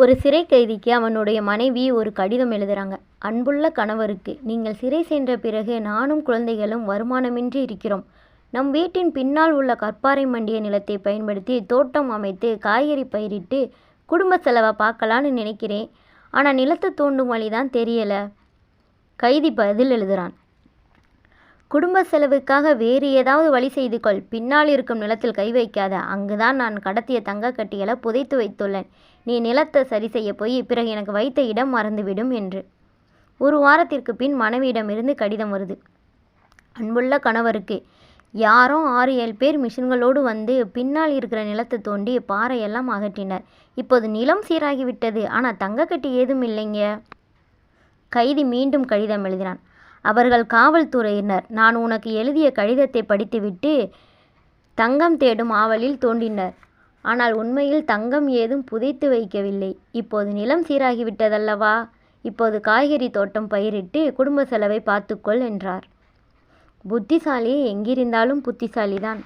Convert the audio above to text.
ஒரு சிறை கைதிக்கு அவனுடைய மனைவி ஒரு கடிதம் எழுதுகிறாங்க அன்புள்ள கணவருக்கு நீங்கள் சிறை சென்ற பிறகு நானும் குழந்தைகளும் வருமானமின்றி இருக்கிறோம். நம் வீட்டின் பின்னால் உள்ள கற்பாறை மண்டிய நிலத்தை பயன்படுத்தி தோட்டம் அமைத்து காய்கறி பயிரிட்டு குடும்ப செலவை பார்க்கலான்னு நினைக்கிறேன். ஆனால் நிலத்தை தோண்டும் வழி தான் கைதி பதில் எழுதுகிறான் குடும்ப செலவுக்காக வேறு ஏதாவது வழி செய்து கொள். பின்னால் இருக்கும் நிலத்தில் கை வைக்காத. அங்குதான் நான் கடத்திய தங்க கட்டியலை புதைத்து வைத்துள்ளேன். நீ நிலத்தை சரி செய்ய போய் பிறகு எனக்கு வைத்த இடம் மறந்துவிடும் என்று. ஒரு வாரத்திற்கு பின் மனைவியிடமிருந்து கடிதம் வருது. அன்புள்ள கணவருக்கு யாரோ ஆறு ஏழு பேர் மிஷின்களோடு வந்து பின்னால் இருக்கிற நிலத்தை தோண்டி பாறையெல்லாம் அகற்றினர். இப்போது நிலம் சீராகிவிட்டது. ஆனால் தங்கக்கட்டி ஏதும் இல்லைங்க. கைதி மீண்டும் கடிதம் எழுதினான். அவர்கள் காவல்துறையினர். நான் உனக்கு எழுதிய கடிதத்தை படித்துவிட்டு தங்கம் தேடும் ஆவலில் தோண்டினர் ஆனால் உண்மையில் தங்கம் ஏதும் புதைத்து வைக்கவில்லை. இப்போது நிலம் சீராகிவிட்டதல்லவா? இப்போது காய்கறி தோட்டம் பயிரிட்டு குடும்ப செலவை பார்த்துக்கொள் என்றார். புத்திசாலி எங்கிருந்தாலும் புத்திசாலிதான்.